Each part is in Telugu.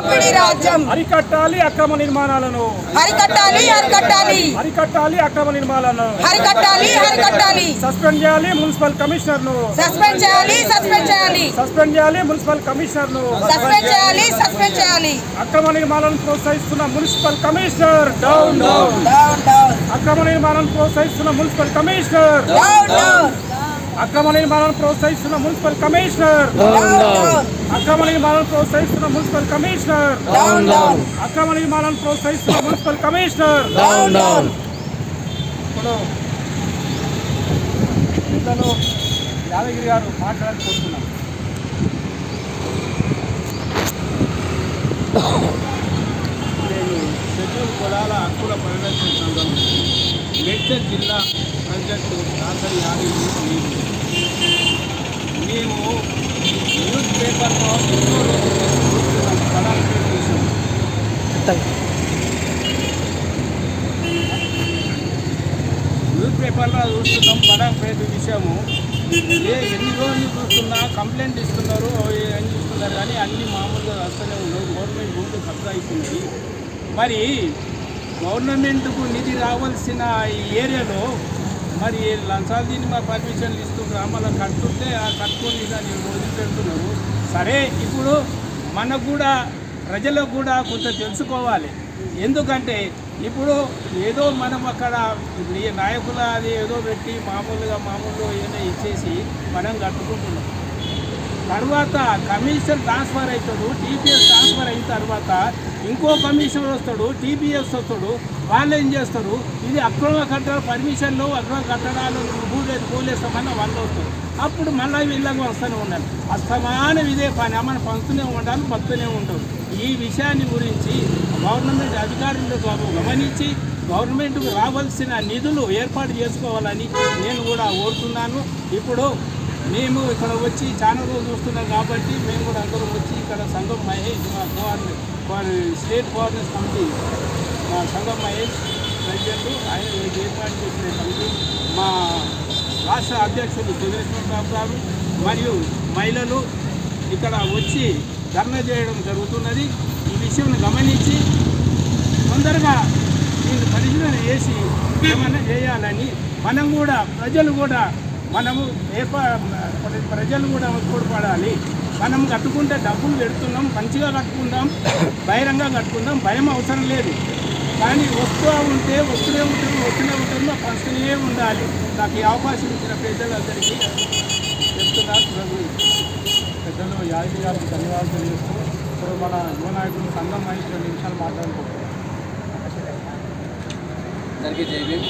దోపిడీ రాజ్యం. అరికట్టాలి అక్రమ నిర్మాణాలను. హరికట్టాలి హరికట్టాలి అరికట్టాలి అక్రమ నిర్మాణాలను. హరికట్టాలి హరికట్టాలి సస్పెండ్ చేయాలి మున్సిపల్ కమిషనర్ను సస్పెండ్ చేయాలి సస్పెండ్ చేయాలి. సస్పెండ్ చేయాలి మున్సిపల్ కమిషనర్ను సస్పెండ్ చేయాలి సస్పెండ్ చేయాలి. అక్రమ నిర్మాణాలను ప్రోత్సహిస్తున్న మున్సిపల్ కమిషనర్. Down down. అక్రమ నిర్మాణాలను ప్రోత్సహిస్తున్న మున్సిపల్ కమిషనర్. Down down. అక్రమ నిర్మాణాలను ప్రోత్సహిస్తున్న మున్సిపల్ కమిషనర్. అక్రమ నిర్మాణాలను ప్రోత్సహిస్తున్న మున్సిపల్ కమిషనర్. అక్రమ నిర్మాణాలను ప్రోత్సహిస్తున్న మున్సిపల్ కమిషనర్. ఇప్పుడు యాదగిరి గారు మాట్లాడాలని కోరుతున్నాం నేను షెడ్యూల్ కులాల హక్కుల పరిరక్షణ సంఘం మేడ్చల్ జిల్లా ప్రెసిడెంట్ దాసరి యాదగిరి నేను మేము న్యూస్ పేపర్లో ఎన్నో చేసాం న్యూస్ పేపర్లో చూస్తున్నాం పడాంపేట విషయము. ఏ ఎన్ని రోజులు చూస్తున్నా కంప్లైంట్ ఇస్తున్నారు ఏం చూస్తున్నారు కానీ అన్ని మామూలుగా వస్తూనే ఉండవు గవర్నమెంట్ భూములు కబ్జా అవుతున్నాయి మరి గవర్నమెంట్కు నిధి రావాల్సిన ఈ ఏరియాలో మరి లంచాలు దీన్ని మా పర్మిషన్లు ఇస్తూ గ్రామాలకు కట్టుంటే ఆ కట్టుకొని దాన్ని వదిలిపెడుతున్నారు. సరే ఇప్పుడు మనకు కూడా ప్రజలకు కూడా కొంత తెలుసుకోవాలి. ఎందుకంటే ఇప్పుడు ఏదో మనం అక్కడ ఈ నాయకుల అది ఏదో పెట్టి మామూలుగా మామూలు ఏదైనా ఇచ్చేసి మనం కట్టుకుంటున్నాం. తర్వాత కమిషన్ ట్రాన్స్ఫర్ అవుతాడు టీపీఎస్ ట్రాన్స్ఫర్ అయిన తర్వాత ఇంకో కమిషనర్ వస్తాడు టీపీఎస్ వస్తాడు వాళ్ళు ఏం చేస్తారు? ఇది అక్రమ కట్టడ పర్మిషన్లు అక్రమ కట్టడాలు భూలేదు కూలేస్తామని వాళ్ళు వస్తారు. అప్పుడు మళ్ళీ వీళ్ళకి వస్తూనే ఉండాలి. అస్తమానం ఇదే పని. మనం పంచుతూనే ఉండాలి పంచుతూనే ఉంటారు. ఈ విషయాన్ని గురించి గవర్నమెంట్ అధికారులు గమనించి గవర్నమెంట్కు రావాల్సిన నిధులు ఏర్పాటు చేసుకోవాలని నేను కూడా కోరుతున్నాను. ఇప్పుడు మేము ఇక్కడ వచ్చి చాలా రోజులు చూస్తున్నాం కాబట్టి మేము కూడా అందరం వచ్చి ఇక్కడ సంఘం మహేష్ మా గవర్నమెంట్ స్టేట్ గవర్నెన్స్ కమిటీ మా సంఘం మహేష్ ప్రెసిడెంట్ ఆయన ఏర్పాటు చేసిన కమిటీ మా రాష్ట్ర అధ్యక్షుడు సురేశ్వర బాబు గారు మరియు మహిళలు ఇక్కడ వచ్చి ధర్నా చేయడం జరుగుతున్నది. ఈ విషయం గమనించి తొందరగా దీన్ని పరిశీలన చేసి ఏమన్నా చేయాలని మనం కూడా ప్రజలు కూడా మనము ఏర్పా ప్రజలు కూడా తోడ్పడాలి మనం కట్టుకుంటే డబ్బులు పెడుతున్నాం మంచిగా కట్టుకుందాం బహిరంగ కట్టుకుందాం భయం అవసరం లేదు. కానీ వస్తూ ఉంటే వస్తూనే ఉంటుంది వస్తూనే ఉంటుందో పంచుతూనే ఉండాలి. నాకు ఈ అవకాశం ఇచ్చిన పెద్దలందరికీ చెప్తున్నారు పెద్దలు యాదగిరి గారికి ధన్యవాదాలు తెలియజేస్తూ ఇప్పుడు మన యువ సంఘం మహేష్ రెండు నిమిషాలు మాట్లాడుకుంటున్నాం అందరికీ జై భీమ్.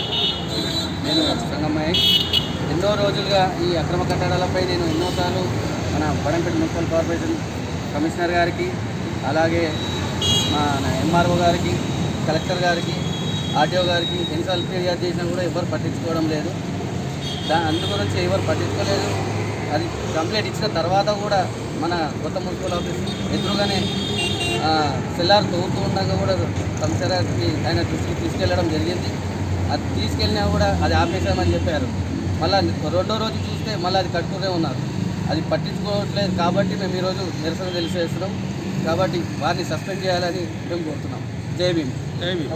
నేను సంగం మహేష్. ఎన్నో రోజులుగా ఈ అక్రమ కట్టడాలపై నేను ఎన్నోసార్లు మన బడంపేట మున్సిపల్ కార్పొరేషన్ కమిషనర్ గారికి అలాగే మా ఎంఆర్ఓ గారికి కలెక్టర్ గారికి ఆర్టీఓ గారికి ఎన్నిసార్లు ఫిర్యాదు చేసినా కూడా ఎవరు పట్టించుకోవడం లేదు. దా అందు గురించి ఎవరు పట్టించుకోలేదు. అది కంప్లైంట్ ఇచ్చిన తర్వాత కూడా మన కొత్త మున్సిపల్ ఆఫీస్ ఎదురుగానే సెల్లార్ తోగుతూ ఉండగా కూడా కమిషనర్ గారికి ఆయన దృష్టికి తీసుకెళ్ళడం జరిగింది. అది తీసుకెళ్ళినా కూడా అది ఆపేశామని చెప్పారు. మళ్ళీ రెండో రోజు చూస్తే మళ్ళీ అది కట్టుకునే ఉన్నారు. అది పట్టించుకోవట్లేదు కాబట్టి మేము ఈరోజు నిరసన తెలియజేస్తున్నాం. కాబట్టి వారిని సస్పెండ్ చేయాలని మేము కోరుతున్నాం. జై భీమ్. ఏమి